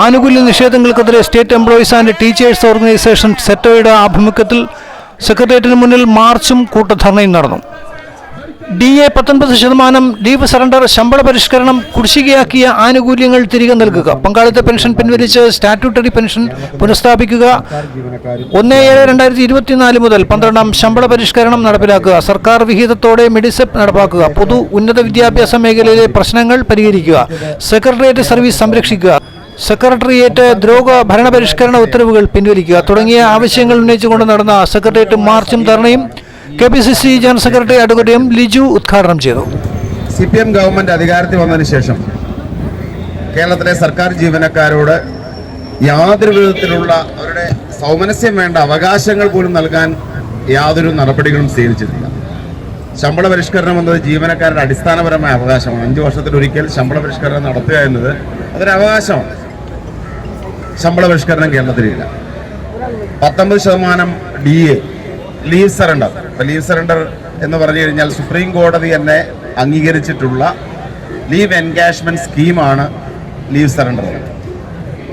ആനുകൂല്യ നിഷേധങ്ങൾക്കെതിരെ state employees and teachers organisation സെറ്റോയുടെ ആഭിമുഖ്യത്തിൽ സെക്രട്ടേറിയറ്റിന് മുന്നിൽ മാർച്ചും കൂട്ടധർണയും നടന്നു. ഡി എ പത്തൊൻപത് ശതമാനം ലീവ് സറണ്ടർ ശമ്പള പരിഷ്കരണം കുടിശ്ശികയാക്കിയ ആനുകൂല്യങ്ങൾ തിരികെ നൽകുക. പങ്കാളിത്ത പെൻഷൻ പിൻവലിച്ച് സ്റ്റാറ്റ്യൂട്ടറി പെൻഷൻ പുനഃസ്ഥാപിക്കുക. ഒന്ന് ഏഴ് രണ്ടായിരത്തി ഇരുപത്തിനാല് മുതൽ പന്ത്രണ്ടാം ശമ്പള പരിഷ്കരണം നടപ്പിലാക്കുക. സർക്കാർ വിഹിതത്തോടെ മെഡിസെപ്പ് നടപ്പാക്കുക. പൊതു ഉന്നത വിദ്യാഭ്യാസ മേഖലയിലെ പ്രശ്നങ്ങൾ പരിഹരിക്കുക. സെക്രട്ടേറിയറ്റ് സർവീസ് സംരക്ഷിക്കുക. സെക്രട്ടേറിയറ്റ് ദ്രോഗ ഭരണപരിഷ്കരണ ഉത്തരവുകൾ പിൻവലിക്കുക തുടങ്ങിയ ആവശ്യങ്ങൾ ഉന്നയിച്ചുകൊണ്ട് നടന്ന സെക്രട്ടേറിയറ്റ് മാർച്ചും ധർണയും K P C C general secretary advocate M Liju ഉദ്ഘാടനം ചെയ്തു. സി പി എം ഗവൺമെന്റ് അധികാരത്തിൽ വന്നതിന് ശേഷം കേരളത്തിലെ സർക്കാർ ജീവനക്കാരോട് യാതൊരു വിധത്തിലുള്ള അവരുടെ സൗമനസ്യം വേണ്ട അവകാശങ്ങൾ പോലും നൽകാൻ യാതൊരു നടപടികളും സ്വീകരിച്ചിട്ടില്ല. ശമ്പള പരിഷ്കരണം എന്നത് ജീവനക്കാരുടെ അടിസ്ഥാനപരമായ അവകാശമാണ്. അഞ്ചു വർഷത്തിലൊരിക്കൽ ശമ്പള പരിഷ്കരണം നടത്തുക എന്നത് അതൊരു അവകാശമാണ്. ശമ്പള പരിഷ്കരണം കേരളത്തിലില്ല പത്തൊമ്പത് ശതമാനം ഡി എ ലീവ് സറണ്ടർ. ഇപ്പം ലീവ് സറണ്ടർ എന്ന് പറഞ്ഞു കഴിഞ്ഞാൽ സുപ്രീം കോടതി തന്നെ അംഗീകരിച്ചിട്ടുള്ള ലീവ് എൻകാഷ്മെന്റ് സ്കീമാണ് ലീവ് സറണ്ടർ.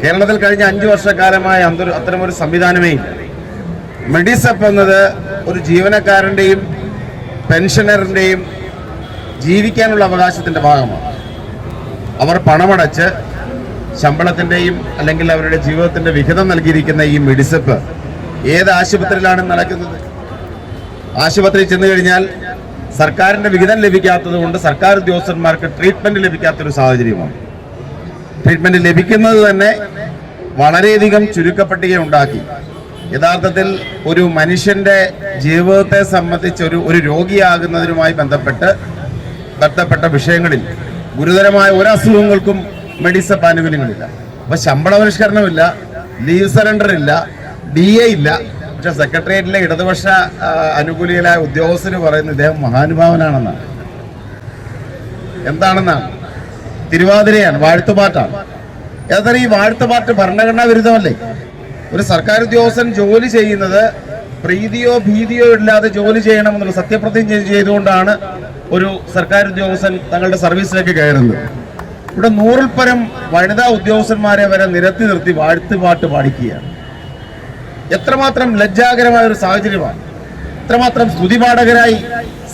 കേരളത്തിൽ കഴിഞ്ഞ അഞ്ച് വർഷക്കാലമായി അന്തൊരു അത്തരമൊരു സംവിധാനമേ ഇല്ല. മെഡിസപ്പ് എന്നത് ഒരു ജീവനക്കാരന്റെയും പെൻഷനറിന്റെയും ജീവിക്കാനുള്ള അവകാശത്തിന്റെ ഭാഗമാണ്. അവർ പണമടച്ച് ശമ്പളത്തിന്റെയും അല്ലെങ്കിൽ അവരുടെ ജീവിതത്തിന്റെ വിഹിതം നൽകിയിരിക്കുന്ന ഈ മെഡിസപ്പ് ഏത് ആശുപത്രിയിലാണ് നടക്കുന്നത്? ആശുപത്രിയിൽ ചെന്ന് കഴിഞ്ഞാൽ സർക്കാരിന്റെ വിഹിതം ലഭിക്കാത്തത് കൊണ്ട് സർക്കാർ ഉദ്യോഗസ്ഥന്മാർക്ക് ട്രീറ്റ്മെന്റ് ലഭിക്കാത്തൊരു സാഹചര്യമാണ്. ട്രീറ്റ്മെന്റ് ലഭിക്കുന്നത് തന്നെ വളരെയധികം ചുരുക്കപ്പട്ടിക ഉണ്ടാക്കി. യഥാർത്ഥത്തിൽ ഒരു മനുഷ്യന്റെ ജീവിതത്തെ സംബന്ധിച്ച് ഒരു ഒരു രോഗിയാകുന്നതിനുമായി ബന്ധപ്പെട്ട് ബന്ധപ്പെട്ട വിഷയങ്ങളിൽ ഗുരുതരമായ ഒരു മെഡിസപ്പ് ആനുകൂല്യങ്ങളില്ല അപ്പൊ ശമ്പള പരിഷ്കരണമില്ല ലീവ് സറണ്ടർ ഇല്ല ഡി എ ഇല്ല. പക്ഷെ സെക്രട്ടേറിയറ്റിലെ ഇടതുപക്ഷ അനുകൂലികളായ ഉദ്യോഗസ്ഥര് പറയുന്നത് ഇദ്ദേഹം മഹാനുഭാവനാണെന്നാണ്. എന്താണെന്നാണ് തിരുവാതിരയാണ് വാഴ്ത്തുപാട്ടാണ്. ഏതായാലും ഈ വാഴ്ത്തുപാട്ട് ഭരണഘടനാ വിരുദ്ധമല്ലേ? ഒരു സർക്കാർ ഉദ്യോഗസ്ഥൻ ജോലി ചെയ്യുന്നത് പ്രീതിയോ ഭീതിയോ ഇല്ലാതെ ജോലി ചെയ്യണമെന്നുള്ള സത്യപ്രതിജ്ഞ ചെയ്തുകൊണ്ടാണ് ഒരു സർക്കാർ ഉദ്യോഗസ്ഥൻ തങ്ങളുടെ സർവീസിലേക്ക് കയറുന്നത്. ഇവിടെ നൂറിൽ പരം വനിതാ ഉദ്യോഗസ്ഥന്മാരെ വരെ നിരത്തി നിർത്തി വാഴ്ത്തുപാട്ട് പാടിക്കുകയാണ്. എത്രമാത്രം ലജ്ജാകരമായ ഒരു സാഹചര്യമാണ്. എത്രമാത്രം സ്തുതിപാഠകരായി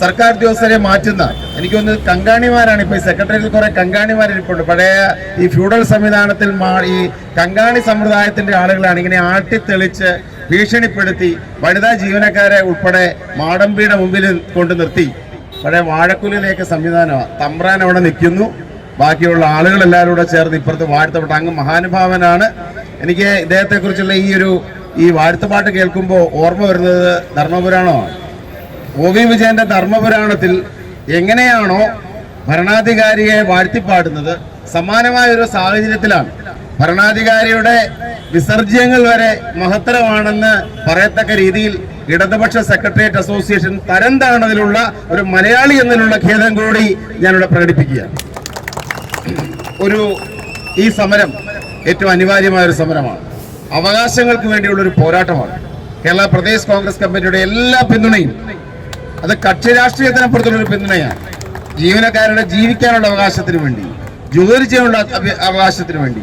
സർക്കാർ ഉദ്യോഗസ്ഥരെ മാറ്റുന്ന. എനിക്കൊന്ന് കങ്കാണിമാരാണ് ഇപ്പൊ ഈ സെക്രട്ടറിയിൽ കുറെ കങ്കാണിമാരിപ്പുണ്ട് പഴയ ഈ ഫ്യൂഡൽ സംവിധാനത്തിൽ ഈ കങ്കാണി സമ്പ്രദായത്തിന്റെ ആളുകളാണ് ഇങ്ങനെ ആട്ടിത്തെളിച്ച് ഭീഷണിപ്പെടുത്തി വനിതാ ജീവനക്കാരെ ഉൾപ്പെടെ മാടമ്പിയുടെ മുമ്പിൽ കൊണ്ട് നിർത്തി. പഴയ വാഴക്കുലിലേക്ക് സംവിധാനമാണ്. തമ്പ്രാൻ അവിടെ നിൽക്കുന്നു. ബാക്കിയുള്ള ആളുകൾ എല്ലാവരും കൂടെ ചേർന്ന് ഇപ്പുറത്ത് വാഴ്ത്തപ്പെട്ട അങ്ങ് മഹാനുഭാവനാണ്. എനിക്ക് ഇദ്ദേഹത്തെ കുറിച്ചുള്ള ഈ ഒരു ഈ വാഴ്ത്തപ്പാട്ട് കേൾക്കുമ്പോൾ ഓർമ്മ വരുന്നത് ധർമ്മപുരാണമാണ് ഒ വി വിജയന്റെ ധർമ്മപുരാണത്തിൽ എങ്ങനെയാണോ ഭരണാധികാരിയെ വാഴ്ത്തിപ്പാടുന്നത്? സമാനമായ ഒരു സാഹചര്യത്തിലാണ്. ഭരണാധികാരിയുടെ വിസർജ്യങ്ങൾ വരെ മഹത്തരമാണെന്ന് പറയത്തക്ക രീതിയിൽ ഇടതുപക്ഷ സെക്രട്ടേറിയറ്റ് അസോസിയേഷൻ തരം താണതിലുള്ള ഒരു മലയാളി എന്നതിലുള്ള ഖേദം കൂടി ഞാനിവിടെ പ്രകടിപ്പിക്കുകയാണ്. ഒരു ഈ സമരം ഏറ്റവും അനിവാര്യമായ ഒരു സമരമാണ്. അവകാശങ്ങൾക്ക് വേണ്ടിയുള്ള ഒരു പോരാട്ടമാണ്. കേരള പ്രദേശ് കോൺഗ്രസ് കമ്മിറ്റിയുടെ എല്ലാ പിന്തുണയും അത് കക്ഷി രാഷ്ട്രീയത്തിനപ്പുറത്തുള്ള ഒരു പിന്തുണയാണ്. ജീവനക്കാരുടെ ജീവിക്കാനുള്ള അവകാശത്തിന് വേണ്ടി ജോലി ചെയ്യാനുള്ള അവകാശത്തിന് വേണ്ടി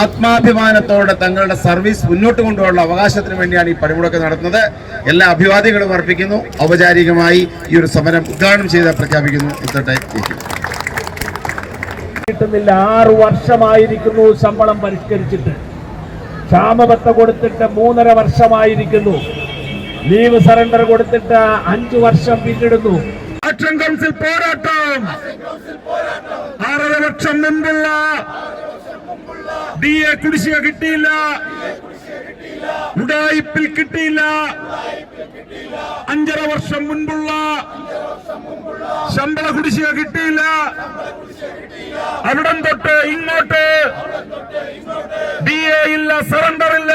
ആത്മാഭിമാനത്തോടെ തങ്ങളുടെ സർവീസ് മുന്നോട്ട് കൊണ്ടുപോകാനുള്ള അവകാശത്തിന് വേണ്ടിയാണ് ഈ പണിമുടക്ക് നടത്തുന്നത്. എല്ലാ അഭിവാദികളും അർപ്പിക്കുന്നു. ഔപചാരികമായി ഈ ഒരു സമരം ഉദ്ഘാടനം ചെയ്ത് പ്രഖ്യാപിക്കുന്നു. ഇത്തട്ടെ കിട്ടുന്നില്ല. ആറു വർഷമായിരിക്കുന്നു ശമ്പളം പരിഷ്കരിച്ചിട്ട്. ക്ഷാമബത്ത കൊടുത്തിട്ട് മൂന്നര വർഷമായിരിക്കുന്നു. ലീവ് സറണ്ടർ കൊടുത്തിട്ട് അഞ്ചു വർഷം പിന്നിടുന്നു. ആക്ഷൻ കൗൺസിൽ പോരാട്ടം. ആറര വർഷം മുമ്പുള്ള ഡി എ കുടിശ്ശിക കിട്ടിയില്ല. ഉടായിപ്പിൽ കിട്ടിയില്ല. അഞ്ചര വർഷം മുൻപുള്ള ശമ്പള കുടിശ്ശിക കിട്ടിയില്ല. അവിടം തൊട്ട് ഇങ്ങോട്ട്. ഡി എ ഇല്ല സറണ്ടർ ഇല്ല.